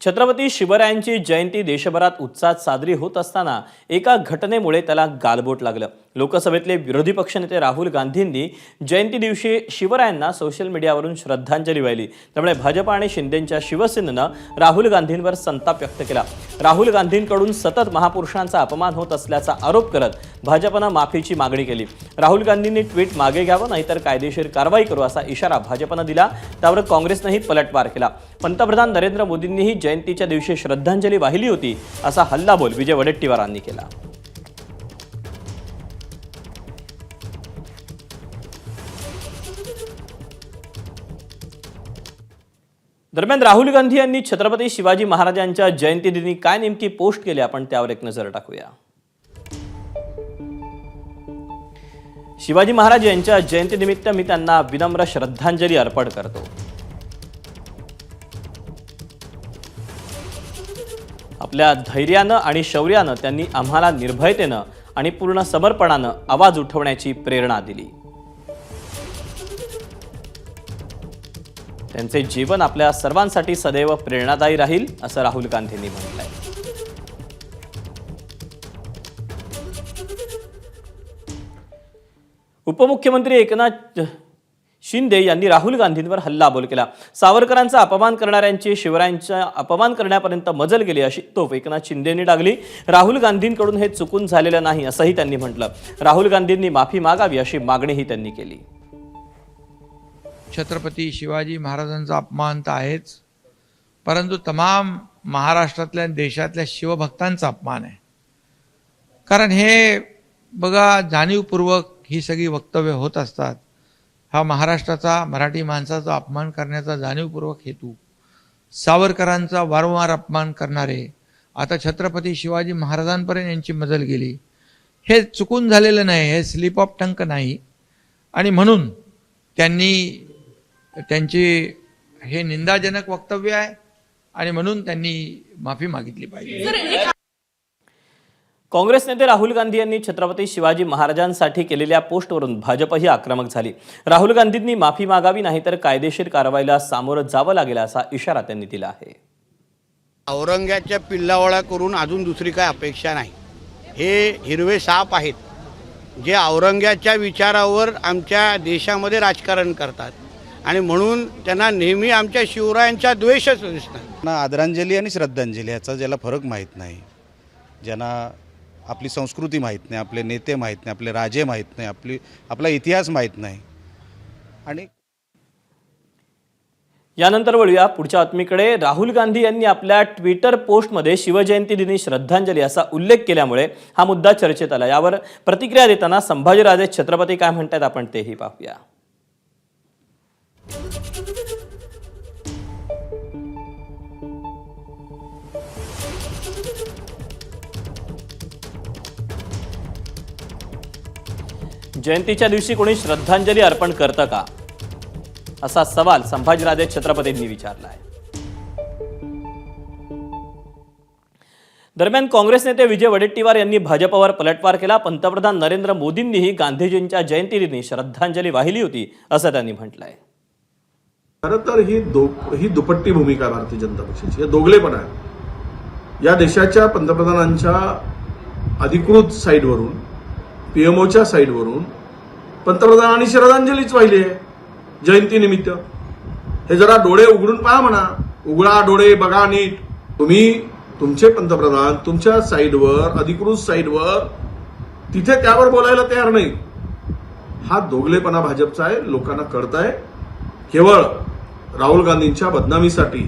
छत्रपती शिवरायांची जयंती देशभरात उत्साहात साजरी होत असताना एका घटनेमुळे त्याला गालबोट लागलं. लोकसभेतले विरोधी पक्षनेते राहुल गांधींनी जयंती दिवशी शिवरायांना सोशल मीडियावरून श्रद्धांजली वाहिली. त्यामुळे भाजप आणि शिंदेंच्या शिवसेनेनं राहुल गांधींवर संताप व्यक्त केला. राहुल गांधींकडून सतत महापुरुषांचा अपमान होत असल्याचा आरोप करत भाजपनं माफीची मागणी केली. राहुल गांधींनी ट्विट मागे घ्यावं नाहीतर कायदेशीर कारवाई करू असा इशारा भाजपनं दिला. त्यावर काँग्रेसनंही पलटवार केला. पंतप्रधान नरेंद्र मोदींनीही जयंतीच्या दिवशी श्रद्धांजली वाहिली होती असा हल्लाबोल विजय वडेट्टीवारांनी केला. दरम्यान राहुल गांधी यांनी छत्रपती शिवाजी महाराजांच्या जयंतीदिनी काय नेमकी पोस्ट केली आपण त्यावर एक नजर टाकूया. शिवाजी महाराज यांच्या जयंतीनिमित्त मी त्यांना विनम्र श्रद्धांजली अर्पण करतो. आपल्या धैर्यानं आणि शौर्यानं त्यांनी आम्हाला निर्भयतेनं आणि पूर्ण समर्पणानं आवाज उठवण्याची प्रेरणा दिली. त्यांचे जीवन आपल्या सर्वांसाठी सदैव प्रेरणादायी राहील असं राहुल गांधींनी म्हटलंय. उपमुख्यमंत्री एकनाथ शिंदे यांनी राहुल गांधींवर हल्लाबोल केला. सावरकरांचा अपमान करणाऱ्यांची शिवरायांचा अपमान करण्यापर्यंत मजल गेली अशी तोफ एकनाथ शिंदेंनी टाकली राहुल गांधींकडून हे चुकून झालेलं नाही असंही त्यांनी म्हटलं. राहुल गांधींनी माफी मागावी अशी मागणीही त्यांनी केली. छत्रपती शिवाजी महाराजांचा अपमान तर आहेच परंतु तमाम महाराष्ट्रातल्या देशातल्या शिवभक्तांचा अपमान आहे. कारण हे बघा जाणीवपूर्वक ही सगळी वक्तव्य होत असतात. हा महाराष्ट्राचा मराठी माणसाचा अपमान करण्याचा जाणीवपूर्वक हेतू सावरकरांचा वारंवार अपमान करणारे आता छत्रपती शिवाजी महाराजांपर्यंत यांची मजल गेली हे चुकून झालेलं नाही हे स्लिप ऑफ टंक नाही. आणि म्हणून त्यांनी त्यांची हे निंदाजनक वक्तव्य आहे आणि म्हणून त्यांनी माफी मागितली पाहिजे. काँग्रेस नेते राहुल गांधी यांनी छत्रपती शिवाजी महाराजांसाठी केलेल्या पोस्टवरून भाजपही आक्रमक झाली. राहुल गांधींनी माफी मागावी नाहीतर कायदेशीर कारवाईला सामोरं जावं लागेल असा इशारा त्यांनी दिला आहे. औरंग्याच्या पिल्लावळा करून अजून दुसरी काय अपेक्षा नाही. हे हिरवे साप आहेत जे औरंग्याच्या विचारावर आमच्या देशामध्ये राजकारण करतात. आणि म्हणून त्यांना नेहमी आमच्या शिवरायांचा द्वेषच दिसणार ना आदरांजली आणि श्रद्धांजली ह्याचा ज्याला फरक माहीत नाही ज्यांना आपली संस्कृती माहीत नाही आपले नेते माहीत नाही आपले राजे माहीत नाही आपली आपला इतिहास माहीत नाही. आणि यानंतर वळूया पुढच्या बातमीकडे. राहुल गांधी यांनी आपल्या ट्विटर पोस्टमध्ये शिवजयंती दिनी श्रद्धांजली असा उल्लेख केल्यामुळे हा मुद्दा चर्चेत आला. यावर प्रतिक्रिया देताना संभाजीराजे छत्रपती काय म्हणतात आपण तेही पाहूया. जयंतीच्या दिवशी कोणी श्रद्धांजली अर्पण करतं का? असा सवाल संभाजीराजे छत्रपतींनी विचारला आहे दरम्यान काँग्रेस नेते विजय वडेट्टीवार यांनी भाजपवर पलटवार केला. पंतप्रधान नरेंद्र मोदींनीही गांधीजींच्या जयंतीदिनी श्रद्धांजली वाहिली होती असं त्यांनी म्हटलंय. खरं तर ही दो ही दुपट्टी भूमिका भारतीय जनता पक्षाची. हे दोघलेपण आहे. या देशाच्या पंतप्रधानांच्या अधिकृत साईडवरून पीएमओच्या साईडवरून पंतप्रधानांनी श्रद्धांजलीच वाहिली आहे. जयंतीनिमित्त. हे जरा डोळे उघडून पहा म्हणा. उघडा डोळे बघा नीट. तुम्ही तुमचे पंतप्रधान तुमच्या साईडवर अधिकृत साईडवर तिथे त्यावर बोलायला तयार नाही. हा दोगलेपणा भाजपचा आहे. लोकांना कळत आहे केवळ राहुल गांधींच्या बदनामीसाठी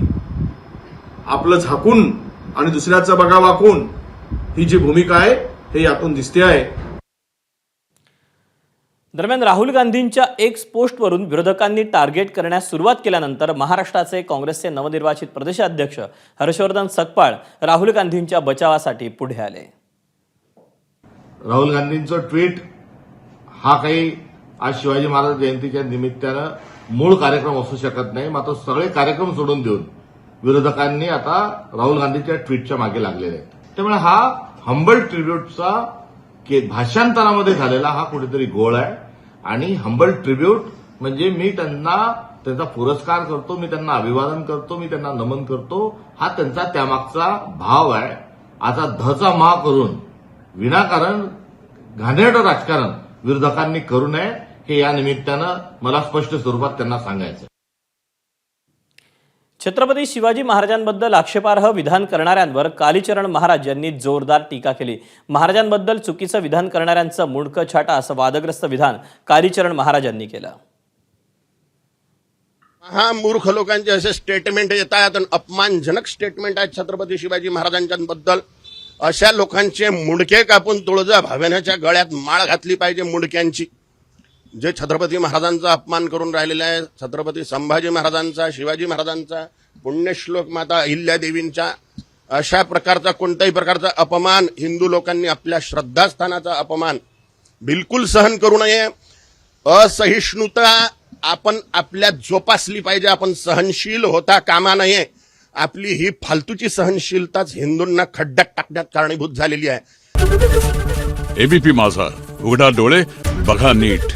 आपलं झाकून आणि दुसऱ्याचं बघा वाकून ही जी भूमिका आहे हे यातून दिसते आहे. दरम्यान राहुल गांधींच्या एक्स पोस्टवरून विरोधकांनी टार्गेट करण्यास सुरुवात केल्यानंतर महाराष्ट्राचे काँग्रेसचे नवनिर्वाचित प्रदेशाध्यक्ष हर्षवर्धन सकपाळ राहुल गांधींच्या बचावासाठी पुढे आले. राहुल गांधींचं ट्विट हा काही आज शिवाजी महाराज जयंतीच्या निमित्तानं मूळ कार्यक्रम असू शकत नाही मात्र सगळे कार्यक्रम सोडून देऊन विरोधकांनी आता राहुल गांधीच्या ट्विटच्या मागे लागलेले आहेत. त्यामुळे हा हंबल ट्रिब्यूटचा के भाषांतरामध्ये झालेला हा कुठेतरी गोळ आहे. आणि हंबल ट्रिब्यूट म्हणजे मी त्यांना त्यांचा पुरस्कार करतो मी त्यांना अभिवादन करतो मी त्यांना नमन करतो हा त्यांचा त्यामागचा भाव आहे. आता धचा महा करून विनाकारण घाणेरडं राजकारण विरोधकांनी करू नये. हे या निमित्तानं मला स्पष्ट स्वरूपात त्यांना सांगायचं छत्रपती शिवाजी महाराजांबद्दल आक्षेपार्ह विधान करणाऱ्यांवर कालीचरण महाराज यांनी जोरदार टीका केली. महाराजांबद्दल चुकीचं विधान करणाऱ्यांचं मुंडकं छाटा असं वादग्रस्त विधान कालीचरण महाराजांनी केलं. हा मूर्ख लोकांचे असे स्टेटमेंट येत आहेत आणि अपमानजनक स्टेटमेंट आहेत छत्रपती शिवाजी महाराजांच्याबद्दल अशा लोकांचे मुंडके कापून तुळजा भावेण्याच्या गळ्यात माळ घातली पाहिजे मुंडक्यांची. जे छत्रपती महाराजांचा अपमान करून राहिलेले आहे छत्रपती संभाजी महाराजांचा शिवाजी महाराजांचा पुण्यश्लोक माता अहिल्यादेवींच्या अशा प्रकारचा कोणत्याही प्रकारचा अपमान हिंदू लोकांनी आपल्या श्रद्धास्थानाचा अपमान बिलकुल सहन करू नये. असहिष्णुता आपण आपल्या जोपासली पाहिजे आपण सहनशील होता कामा नये. आपली ही फालतूची सहनशीलताच हिंदूंना खड्ड्यात टाकण्यात कारणीभूत झालेली आहे. एबीपी माझा उघडा डोळे बघा नीट.